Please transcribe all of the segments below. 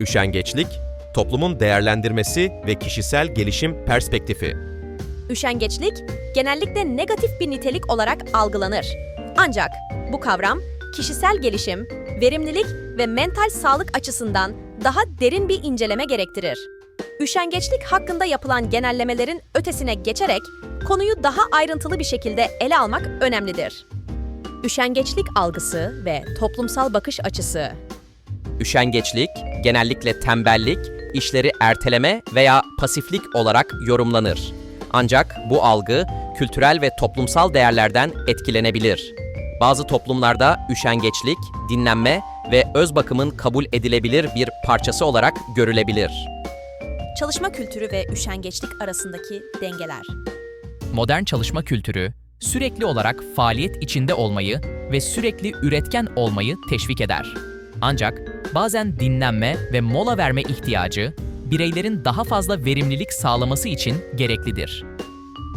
Üşengeçlik, toplumun değerlendirmesi ve kişisel gelişim perspektifi. Üşengeçlik genellikle negatif bir nitelik olarak algılanır. Ancak bu kavram kişisel gelişim, verimlilik ve mental sağlık açısından daha derin bir inceleme gerektirir. Üşengeçlik hakkında yapılan genellemelerin ötesine geçerek konuyu daha ayrıntılı bir şekilde ele almak önemlidir. Üşengeçlik algısı ve toplumsal bakış açısı Üşengeçlik, genellikle tembellik, işleri erteleme veya pasiflik olarak yorumlanır. Ancak bu algı kültürel ve toplumsal değerlerden etkilenebilir. Bazı toplumlarda üşengeçlik, dinlenme ve öz bakımın kabul edilebilir bir parçası olarak görülebilir. çalışma kültürü ve üşengeçlik arasındaki dengeler. Modern çalışma kültürü, sürekli olarak faaliyet içinde olmayı ve sürekli üretken olmayı teşvik eder. Ancak bazen dinlenme ve mola verme ihtiyacı, bireylerin daha fazla verimlilik sağlaması için gereklidir.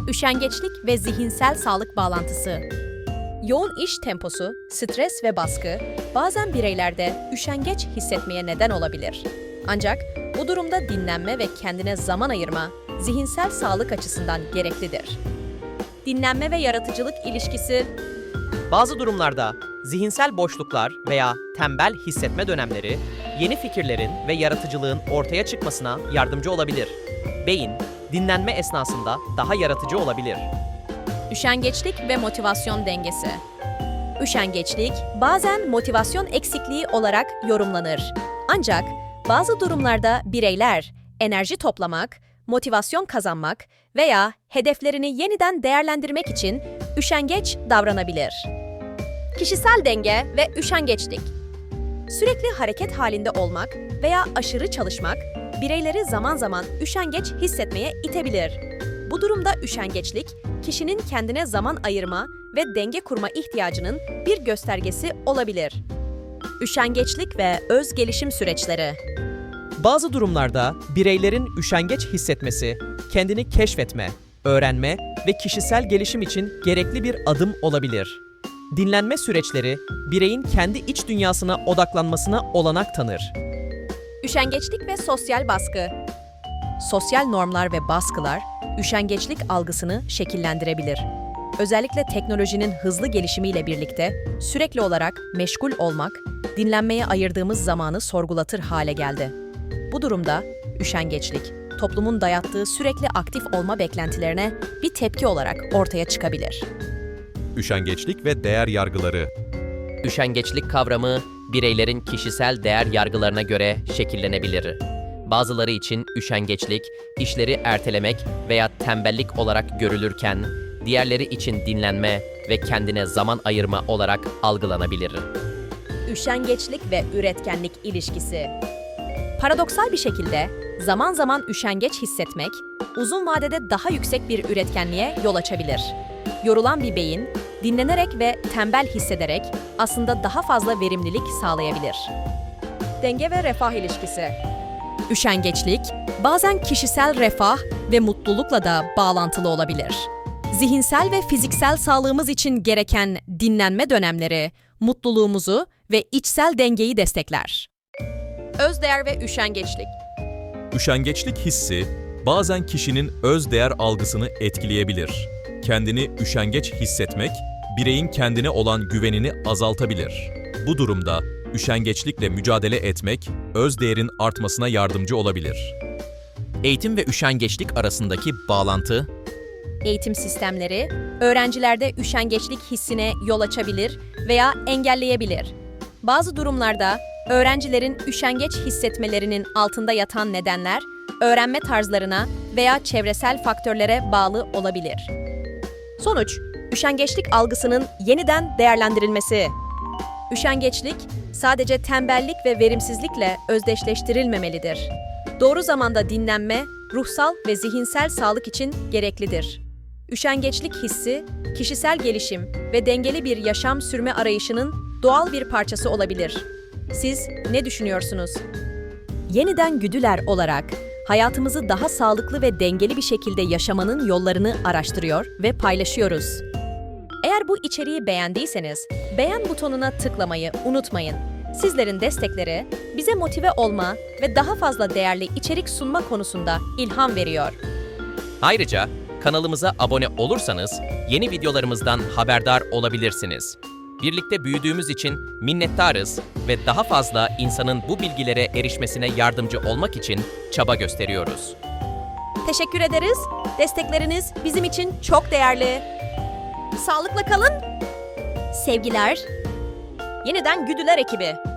Üşengeçlik ve zihinsel sağlık bağlantısı. Yoğun iş temposu, stres ve baskı bazen bireylerde üşengeç hissetmeye neden olabilir. Ancak bu durumda dinlenme ve kendine zaman ayırma zihinsel sağlık açısından gereklidir. Dinlenme ve yaratıcılık ilişkisi Bazı durumlarda zihinsel boşluklar veya tembel hissetme dönemleri yeni fikirlerin ve yaratıcılığın ortaya çıkmasına yardımcı olabilir. Beyin, dinlenme esnasında daha yaratıcı olabilir. Üşengeçlik ve motivasyon dengesi. Üşengeçlik bazen motivasyon eksikliği olarak yorumlanır. Ancak bazı durumlarda bireyler enerji toplamak, motivasyon kazanmak veya hedeflerini yeniden değerlendirmek için üşengeç davranabilir. Kişisel denge ve üşengeçlik. Sürekli hareket halinde olmak veya aşırı çalışmak bireyleri zaman zaman üşengeç hissetmeye itebilir. Bu durumda üşengeçlik, kişinin kendine zaman ayırma ve denge kurma ihtiyacının bir göstergesi olabilir. Üşengeçlik ve öz gelişim süreçleri. Bazı durumlarda bireylerin üşengeç hissetmesi, kendini keşfetme, öğrenme ve kişisel gelişim için gerekli bir adım olabilir. Dinlenme süreçleri bireyin kendi iç dünyasına odaklanmasına olanak tanır. Üşengeçlik ve sosyal baskı. Sosyal normlar ve baskılar üşengeçlik algısını şekillendirebilir. Özellikle teknolojinin hızlı gelişimiyle birlikte sürekli olarak meşgul olmak, dinlenmeye ayırdığımız zamanı sorgulatır hale geldi. Bu durumda üşengeçlik, toplumun dayattığı sürekli aktif olma beklentilerine bir tepki olarak ortaya çıkabilir. Üşengeçlik ve değer yargıları. Üşengeçlik kavramı bireylerin kişisel değer yargılarına göre şekillenebilir. Bazıları için üşengeçlik, işleri ertelemek veya tembellik olarak görülürken, diğerleri için dinlenme ve kendine zaman ayırma olarak algılanabilir. Üşengeçlik ve üretkenlik ilişkisi. Paradoksal bir şekilde zaman zaman üşengeç hissetmek uzun vadede daha yüksek bir üretkenliğe yol açabilir. Yorulan bir beyin dinlenerek ve tembel hissederek aslında daha fazla verimlilik sağlayabilir. Denge ve refah ilişkisi. Üşengeçlik bazen kişisel refah ve mutlulukla da bağlantılı olabilir. Zihinsel ve fiziksel sağlığımız için gereken dinlenme dönemleri mutluluğumuzu ve içsel dengeyi destekler. Özdeğer ve üşengeçlik. Üşengeçlik hissi bazen kişinin öz değer algısını etkileyebilir. Kendini üşengeç hissetmek, bireyin kendine olan güvenini azaltabilir. Bu durumda üşengeçlikle mücadele etmek, öz değerin artmasına yardımcı olabilir. Eğitim ve üşengeçlik arasındaki bağlantı Eğitim sistemleri öğrencilerde üşengeçlik hissine yol açabilir veya engelleyebilir. Bazı durumlarda öğrencilerin üşengeç hissetmelerinin altında yatan nedenler öğrenme tarzlarına veya çevresel faktörlere bağlı olabilir. Sonuç, üşengeçlik algısının yeniden değerlendirilmesi. Üşengeçlik sadece tembellik ve verimsizlikle özdeşleştirilmemelidir. Doğru zamanda dinlenme, ruhsal ve zihinsel sağlık için gereklidir. Üşengeçlik hissi, kişisel gelişim ve dengeli bir yaşam sürme arayışının doğal bir parçası olabilir. Siz ne düşünüyorsunuz? Yeniden Güdüler olarak hayatımızı daha sağlıklı ve dengeli bir şekilde yaşamanın yollarını araştırıyor ve paylaşıyoruz. Eğer bu içeriği beğendiyseniz beğen butonuna tıklamayı unutmayın. Sizlerin destekleri bize motive olma ve daha fazla değerli içerik sunma konusunda ilham veriyor. Ayrıca kanalımıza abone olursanız yeni videolarımızdan haberdar olabilirsiniz. Birlikte büyüdüğümüz için minnettarız ve daha fazla insanın bu bilgilere erişmesine yardımcı olmak için çaba gösteriyoruz. Teşekkür ederiz. Destekleriniz bizim için çok değerli. Sağlıkla kalın. Sevgiler. Yeniden Güdüler ekibi.